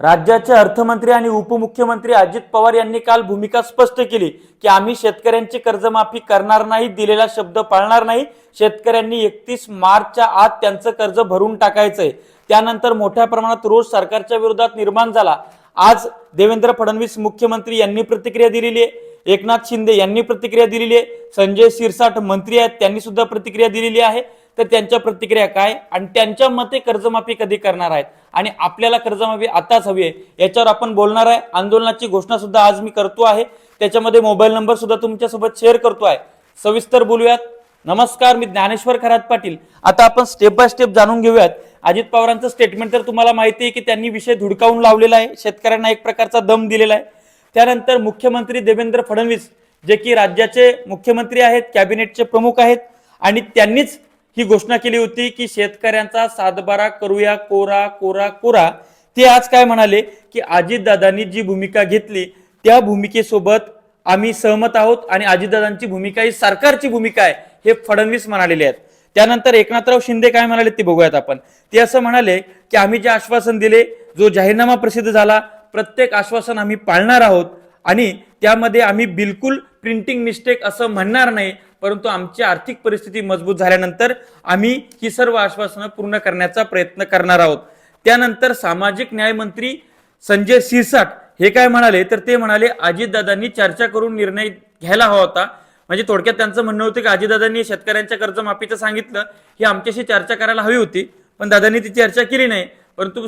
राज्याचे अर्थमंत्री आणि उपमुख्यमंत्री अजित पवार यांनी काल भूमिका स्पष्ट केली की आम्ही शेतकऱ्यांची कर्जमाफी करणार नाही दिलेला शब्द पाळणार नाही. शेतकऱ्यांनी एकतीस मार्चच्या आत त्यांचं कर्ज भरून टाकायचंय. त्यानंतर मोठ्या प्रमाणात रोष सरकारच्या विरोधात निर्माण झाला. आज देवेंद्र फडणवीस मुख्यमंत्री यांनी प्रतिक्रिया दिलेली आहे. एकनाथ शिंदे यांनी प्रतिक्रिया दिलेली आहे. संजय शिरसाट मंत्री आहेत त्यांनी सुद्धा प्रतिक्रिया दिलेली आहे. तर त्यांच्या प्रतिक्रिया काय? आणि त्यांच्या मते कर्जमाफी कधी करणार आहेत? आणि आपल्याला कर्जमाफी आताच हवी आहे. याच्यावर आपण बोलणार आहे. आंदोलनाची घोषणा सुद्धा आज मी करतो आहे. त्याच्यामध्ये मोबाईल नंबर सुद्धा तुमच्यासोबत शेअर करतो आहे. सविस्तर बोलूयात. नमस्कार मी ज्ञानेश्वर खरात पाटील. आता आपण स्टेप बाय स्टेप जाणून घेऊयात. अजित पवारांचं स्टेटमेंट तर तुम्हाला माहिती आहे की त्यांनी विषय धुडकावून लावलेला आहे. शेतकऱ्यांना एक प्रकारचा दम दिलेला आहे. त्यानंतर मुख्यमंत्री देवेंद्र फडणवीस जे की राज्याचे मुख्यमंत्री आहेत कॅबिनेटचे प्रमुख आहेत आणि त्यांनीच ही घोषणा केली होती की शेतकऱ्यांचा सातबारा करूया कोरा कोरा कोरा. ते आज काय म्हणाले? की अजितदादांनी जी भूमिका घेतली त्या भूमिकेसोबत आम्ही सहमत आहोत आणि अजितदादांची भूमिका ही सरकारची भूमिका आहे हे फडणवीस म्हणालेले आहेत. त्यानंतर एकनाथराव शिंदे काय म्हणाले ते बघूयात आपण. ते असं म्हणाले की आम्ही जे आश्वासन दिले जो जाहीरनामा प्रसिद्ध झाला प्रत्येक आश्वासन आम्ही पाळणार आहोत आणि त्यामध्ये आम्ही बिलकुल प्रिंटिंग मिस्टेक असं म्हणणार नाही. परंतु आमची आर्थिक परिस्थिती मजबूत झाल्यानंतर आम्ही ही सर्व आश्वासनं पूर्ण करण्याचा प्रयत्न करणार आहोत. त्यानंतर सामाजिक न्यायमंत्री संजय सिरसाट हे काय म्हणाले? तर ते म्हणाले अजितदादांनी चर्चा करून निर्णय घ्यायला हवा होता. म्हणजे थोडक्यात त्यांचं म्हणणं होतं की अजितदादांनी शेतकऱ्यांच्या कर्जमाफीचं सांगितलं ही आमच्याशी चर्चा करायला हवी होती. पण दादांनी ती चर्चा केली नाही. परंतु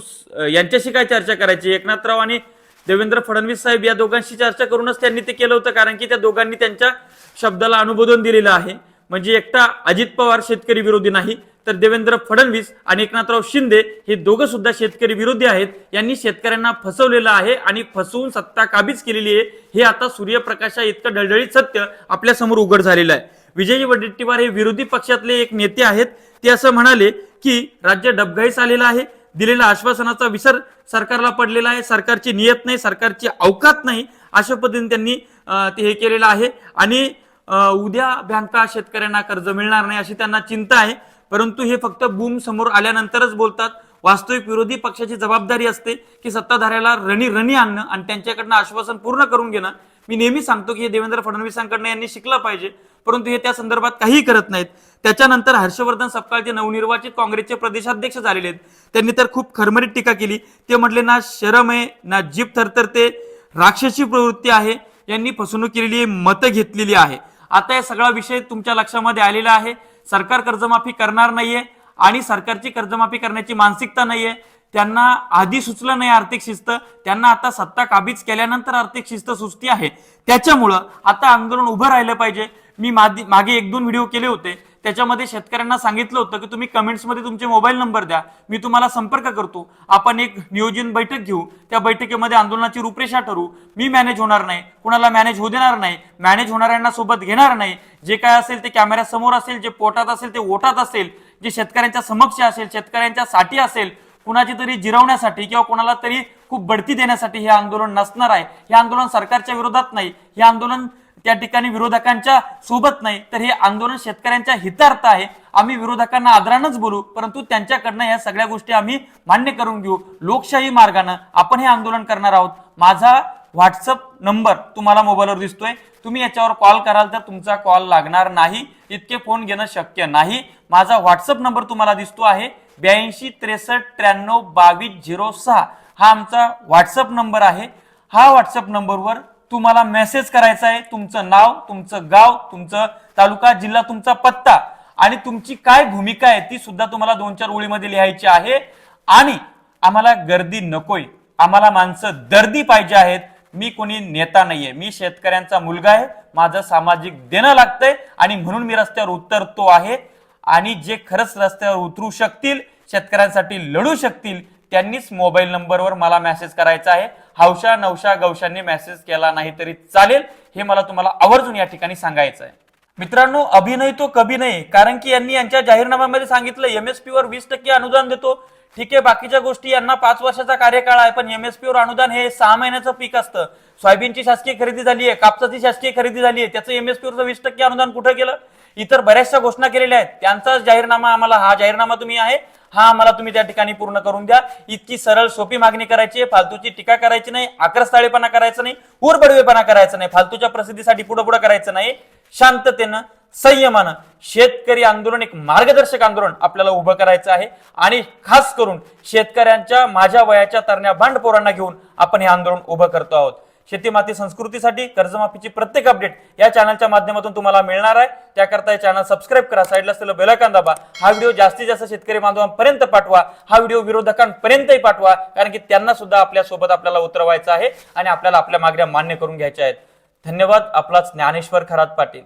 यांच्याशी काय चर्चा करायची? एकनाथराव आणि देवेंद्र फडणवीस साहेब या दोघांशी चर्चा करूनच त्यांनी ते केलं होतं कारण की त्या दोघांनी त्यांच्या शब्दाला अनुमोदन दिलेलं आहे. म्हणजे एकटा अजित पवार शेतकरी विरोधी नाही तर देवेंद्र फडणवीस आणि एकनाथराव शिंदे हे दोघं सुद्धा शेतकरी विरोधी आहेत. यांनी शेतकऱ्यांना फसवलेलं आहे आणि फसवून सत्ता काबीज केलेली आहे. हे आता सूर्यप्रकाशा इतकं डळडळीत सत्य आपल्यासमोर उघड झालेलं आहे. विजय वडेट्टीवार हे विरोधी पक्षातले एक नेते आहेत. ते असं म्हणाले की राज्य डबघाईस आलेलं आहे. दिलेल्या आश्वासनाचा विसर सरकारला पडलेला आहे. सरकारची नियत नाही सरकारची अवकात नाही अशा पद्धतीने त्यांनी ते हे केलेलं आहे. आणि उद्या बँका शेतकऱ्यांना कर्ज मिळणार नाही अशी त्यांना चिंता आहे. परंतु हे फक्त बूम समोर आल्यानंतरच बोलतात. वास्तविक विरोधी पक्षाची जबाबदारी असते की सत्ताधाऱ्याला रणी रणी आणणं आणि त्यांच्याकडनं आश्वासन पूर्ण करून घेणं. मी नेहमी सांगतो की हे देवेंद्र फडणवीसांकडनं यांनी शिकलं पाहिजे परंतु हे त्या संदर्भात काहीही करत नाहीत. त्याच्यानंतर हर्षवर्धन सपकाळचे नवनिर्वाचित काँग्रेसचे प्रदेशाध्यक्ष झालेले आहेत. त्यांनी तर खूप खरमरीत टीका केली. ते म्हटले ना शरम आहे ना जीप थरथरते राक्षसी प्रवृत्ती आहे. यांनी फसवणूक केलेली आहे मतं घेतलेली आहे. आता या सगळा विषय तुमच्या लक्षामध्ये आलेला आहे. सरकार कर्जमाफी करणार नाहीये. आणि सरकारची कर्जमाफी करण्याची मानसिकता नाहीये. त्यांना आधी सुचलं नाही आर्थिक शिस्त. त्यांना आता सत्ता काबीज केल्यानंतर आर्थिक शिस्त सुचती आहे. त्याच्यामुळं आता आंदोलन उभं राहिलं पाहिजे. मी मागे एक दोन व्हिडिओ केले होते. त्याच्यामध्ये शेतकऱ्यांना सांगितलं होतं की तुम्ही कमेंट्समध्ये तुमचे मोबाईल नंबर द्या. मी तुम्हाला संपर्क करतो. आपण एक नियोजन बैठक घेऊ. त्या बैठकीमध्ये आंदोलनाची रूपरेषा ठरू मी मॅनेज होणार नाही. कुणाला मॅनेज होऊ देणार नाही. मॅनेज होणाऱ्यांना सोबत घेणार नाही. जे काय असेल ते कॅमेऱ्यासमोर असेल जे पोटात असेल ते ओटात असेल जे शेतकऱ्यांच्या समक्ष असेल शेतकऱ्यांच्या साठी असेल कुणाची तरी जिरवण्यासाठी किंवा कोणाला तरी खूप बढती देण्यासाठी हे आंदोलन नसणार आहे. हे आंदोलन सरकारच्या विरोधात नाही. हे आंदोलन त्या ठिकाणी विरोधकांच्या सोबत नाही तर हे आंदोलन शेतकऱ्यांच्या हितार्थ आहे. आम्ही विरोधकांना आदरानच बोलू परंतु त्यांच्याकडनं या सगळ्या गोष्टी आम्ही मान्य करून घेऊ. लोकशाही मार्गानं आपण हे आंदोलन करणार आहोत. माझा व्हॉट्सअप नंबर तुम्हाला मोबाईलवर दिसतोय. तुम्ही याच्यावर कॉल कराल तर तुमचा कॉल लागणार नाही. इतके फोन घेणं शक्य नाही. माझा व्हॉट्सअप नंबर तुम्हाला दिसतो आहे. ब्याऐंशी त्रेसष्ट त्र्याण्णव बावीस झिरो सहा. हा आमचा व्हॉट्सअप नंबर आहे. हा व्हॉट्सअप नंबरवर तुम्हाला मेसेज करायचा आहे तुमचं नाव तुमचं गाव तुमचं तालुका जिल्हा तुमचा पत्ता आणि तुमची काय भूमिका आहे ती सुद्धा तुम्हाला दोन चार ओळीमध्ये लिहायची आहे. आणि आम्हाला गर्दी नकोय. आम्हाला माणसं दर्दी पाहिजे आहेत. मी कोणी नेता नाहीये. मी शेतकऱ्यांचा मुलगा आहे. माझं सामाजिक देणं लागतंय आणि म्हणून मी रस्त्यावर उतरतो आहे. आणि जे खरंच रस्त्यावर उतरू शकतील शेतकऱ्यांसाठी लढू शकतील त्यांनीच मोबाईल नंबरवर मला मेसेज करायचा आहे. हौशा नवशा गवशांनी मेसेज केला नाही तरी चालेल. हे मला तुम्हाला आवर्जून या ठिकाणी सांगायचं आहे मित्रांनो अभिनय तो कभी नाही कारण की यांनी यांच्या जाहीरनाम्यामध्ये सांगितलं एमएसपी वर वीस टक्के अनुदान देतो. ठीक आहे बाकीच्या गोष्टी यांना पाच वर्षाचा कार्यकाळ आहे पण एमएसपी वर अनुदान हे सहा महिन्याचं पीक असतं. सोयाबीनची शासकीय खरेदी झाली आहे कापसाची शासकीय खरेदी झाली आहे त्याचं एमएसपी वरचं वीस टक्के अनुदान कुठं गेलं? इतर बऱ्याचशा घोषणा केलेल्या आहेत. त्यांचाच जाहीरनामा आम्हाला हा जाहीरनामा तुम्ही आहे. हा आम्हाला तुम्ही त्या ठिकाणी पूर्ण करून द्या. इतकी सरळ सोपी मागणी करायची आहे. फालतूची टीका करायची नाही. आक्रस्ताळेपणा करायचा नाही. उरबडवेपणा करायचा नाही. फालतूच्या प्रसिद्धीसाठी पुढे पुढे करायचं नाही. शांततेनं संयमानं शेतकरी आंदोलन एक मार्गदर्शक आंदोलन आपल्याला उभं करायचं आहे. आणि खास करून शेतकऱ्यांच्या माझ्या वयाच्या तरण्या भांडपोरांना घेऊन आपण हे आंदोलन उभं करतो आहोत. शेती माती संस्कृतीसाठी कर्जमाफीची प्रत्येक अपडेट या चॅनलच्या माध्यमातून तुम्हाला मिळणार आहे. त्याकरता हे चॅनल सबस्क्राईब करा साईडला असलेलं बेलायकॉन दाबा. हा व्हिडिओ जास्तीत जास्त शेतकरी बांधवांपर्यंत पाठवा. हा व्हिडिओ विरोधकांपर्यंतही पाठवा. कारण की त्यांना सुद्धा आपल्यासोबत आपल्याला उतरवायचं आहे आणि आपल्याला आपल्या मागण्या मान्य करून घ्यायच्या आहेत. धन्यवाद. आपलाच ज्ञानेश्वर खरात पाटील.